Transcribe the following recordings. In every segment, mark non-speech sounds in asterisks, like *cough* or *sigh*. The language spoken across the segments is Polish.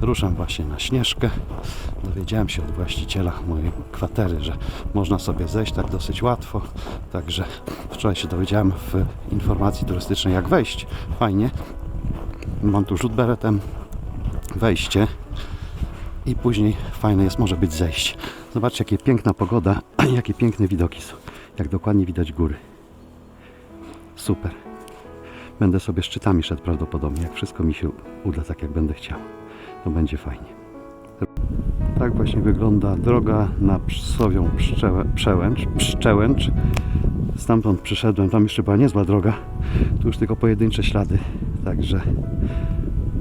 Ruszam właśnie na Śnieżkę. Dowiedziałem się od właściciela mojej kwatery, że można sobie zejść tak dosyć łatwo. Także wczoraj się dowiedziałem w informacji turystycznej jak wejść. Fajnie. Mam tu rzut beretem, wejście i później fajne jest może być zejście. Zobaczcie jakie piękna pogoda, *clears throat* jakie piękne widoki są. Jak dokładnie widać góry. Super. Będę sobie szczytami szedł prawdopodobnie, jak wszystko mi się uda tak jak będę chciał. To będzie fajnie. Tak właśnie wygląda droga na Sowią Przełęcz, Pszczełęcz. Stamtąd przyszedłem, tam jeszcze była niezła droga. Tu już tylko pojedyncze ślady, także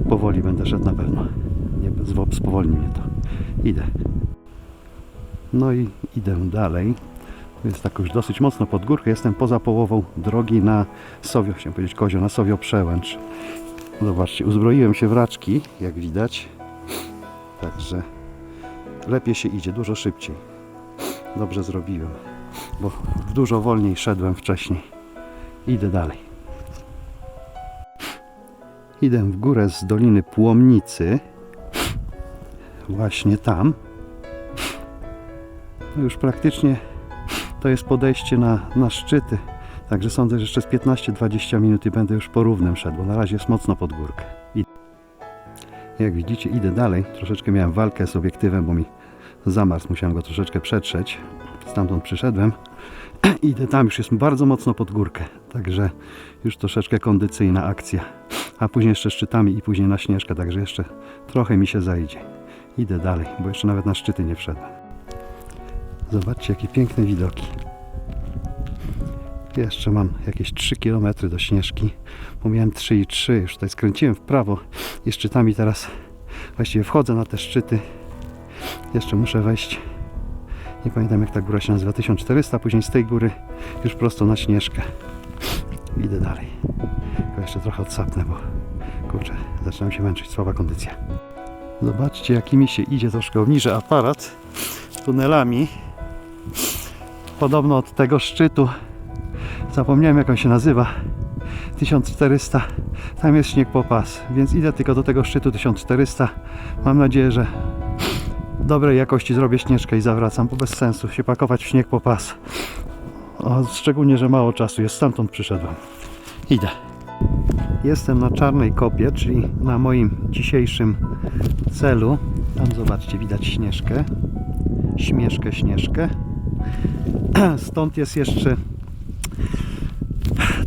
powoli będę szedł na pewno. Nie, spowolni mnie to. Idę. No i idę dalej. To jest tak już dosyć mocno pod górkę. Jestem poza połową drogi na Sowio, chciałem powiedzieć Kozio, na Sowio Przełęcz. Zobaczcie, uzbroiłem się w raczki, jak widać. Także lepiej się idzie, dużo szybciej. Dobrze zrobiłem, bo dużo wolniej szedłem wcześniej. Idę dalej. Idę w górę z Doliny Płomnicy. Właśnie tam. No Już praktycznie to jest podejście na, na szczyty. Także sądzę, że jeszcze z 15-20 minut i będę już po równym szedł, bo na razie jest mocno pod górkę. I jak widzicie, idę dalej. Troszeczkę miałem walkę z obiektywem, bo mi zamarzł. Musiałem go troszeczkę przetrzeć. Stamtąd przyszedłem. *clears throat* Idę tam, już jest bardzo mocno pod górkę. Także już troszeczkę kondycyjna akcja. A później jeszcze szczytami i później na śnieżkę, także jeszcze trochę mi się zajdzie. Idę dalej, bo jeszcze nawet na szczyty nie wszedłem. Zobaczcie, jakie piękne widoki. Jeszcze mam jakieś 3 km do Śnieżki. Bo miałem 3,3. Już tutaj skręciłem w prawo i szczytami teraz właściwie wchodzę na te szczyty. Jeszcze muszę wejść. Nie pamiętam jak ta góra się nazywa. 1400. Później z tej góry już prosto na Śnieżkę. Idę dalej. Tylko jeszcze trochę odsapnę, bo kurczę, zaczynam się męczyć. Słaba kondycja. Zobaczcie, jakimi się idzie troszkę obniżę aparat tunelami. Podobno od tego szczytu, zapomniałem jak on się nazywa, 1400, tam jest śnieg po pas, więc idę tylko do tego szczytu 1400. Mam nadzieję, że dobrej jakości zrobię śnieżkę i zawracam, bo bez sensu się pakować w śnieg po pas. O, szczególnie, że mało czasu jest, stamtąd przyszedłem. Idę. Jestem na Czarnej Kopie, czyli na moim dzisiejszym celu. Tam zobaczcie, widać śnieżkę. Śmieszkę, śnieżkę. *clears throat* Stąd jest jeszcze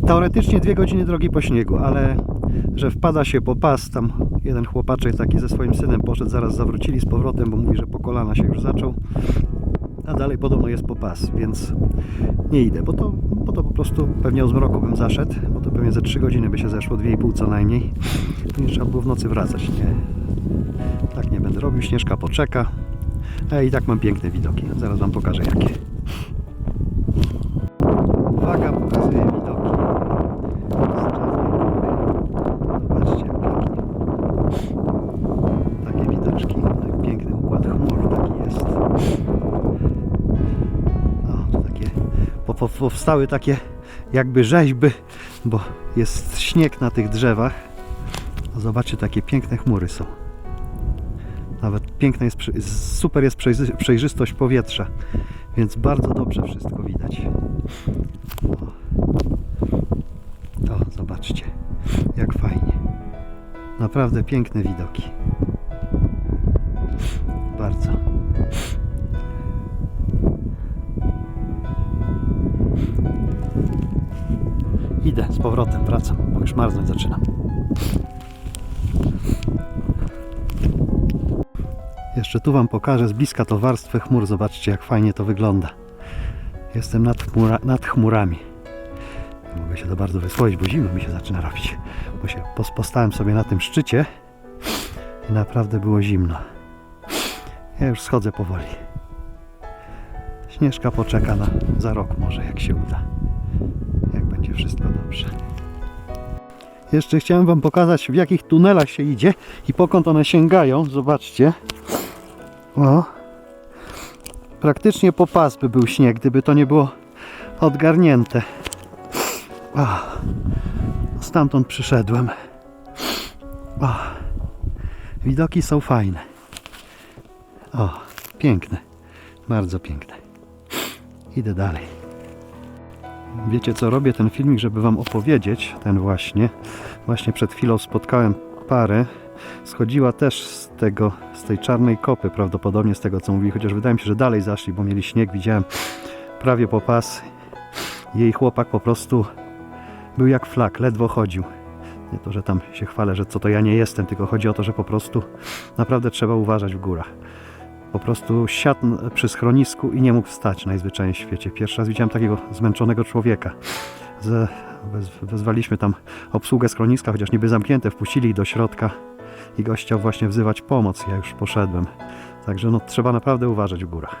teoretycznie dwie godziny drogi po śniegu, ale że wpada się po pas, tam jeden chłopaczek taki ze swoim synem poszedł, zaraz zawrócili z powrotem, bo mówi, że po kolana się już zaczął, a dalej podobno jest po pas, więc nie idę, bo to, bo to po prostu pewnie o zmroku bym zaszedł, bo to pewnie ze 3 godziny by się zeszło, 2,5 co najmniej. Później trzeba było w nocy wracać, nie. Tak nie będę robił, Śnieżka poczeka. A i tak mam piękne widoki. Zaraz Wam pokażę jakie. Powstały takie jakby rzeźby, bo jest śnieg na tych drzewach. Zobaczcie, takie piękne chmury są. Nawet piękna jest, super jest przejrzy- przejrzystość powietrza, więc bardzo dobrze wszystko widać. O, o zobaczcie, jak fajnie. Naprawdę piękne widoki. Bardzo. Idę z powrotem, wracam, bo już marznąć zaczynam. Jeszcze tu Wam pokażę z bliska to warstwę chmur. Zobaczcie, jak fajnie to wygląda. Jestem nad, chmura, nad chmurami. Nie mogę się to bardzo wysłowić, bo zimno mi się zaczyna robić. Bo się pos- postałem sobie na tym szczycie i naprawdę było zimno. Ja już schodzę powoli. Śnieżka poczeka na, za rok może, jak się uda. Jeszcze chciałem Wam pokazać, w jakich tunelach się idzie i pokąd one sięgają. Zobaczcie. O. Praktycznie po pas by był śnieg, gdyby to nie było odgarnięte. O. Stamtąd przyszedłem. O. Widoki są fajne. O, piękne. Bardzo piękne. Idę dalej. Wiecie co, robię ten filmik, żeby Wam opowiedzieć, ten właśnie. Właśnie przed chwilą spotkałem parę. Schodziła też z tego, z tej czarnej kopy, prawdopodobnie z tego co mówili, chociaż wydaje mi się, że dalej zaszli, bo mieli śnieg, widziałem prawie po pas. Jej chłopak po prostu był jak flak, ledwo chodził. Nie to, że tam się chwalę, że co to ja nie jestem, tylko chodzi o to, że po prostu naprawdę trzeba uważać w górach. Po prostu siadł przy schronisku i nie mógł wstać najzwyczajniej w świecie. Pierwszy raz widziałem takiego zmęczonego człowieka. Wez, wezwaliśmy tam obsługę schroniska, chociaż niby zamknięte, wpuścili do środka i gość chciał właśnie wzywać pomoc. Ja już poszedłem. Także no, trzeba naprawdę uważać w górach.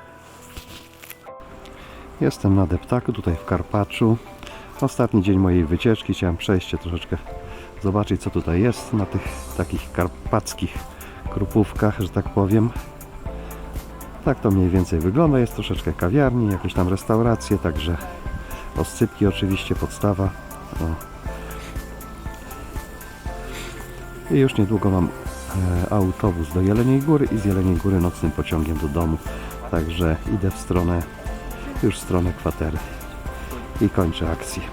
Jestem na deptaku, tutaj w Karpaczu. Ostatni dzień mojej wycieczki. Chciałem przejść się troszeczkę zobaczyć, co tutaj jest na tych takich karpackich krupówkach, że tak powiem. Tak to mniej więcej wygląda. Jest troszeczkę kawiarni, jakieś tam restauracje, także oscypki oczywiście, podstawa. O. I już niedługo mam e, autobus do Jeleniej Góry i z Jeleniej Góry nocnym pociągiem do domu. Także idę w stronę, już w stronę kwatery i kończę akcję.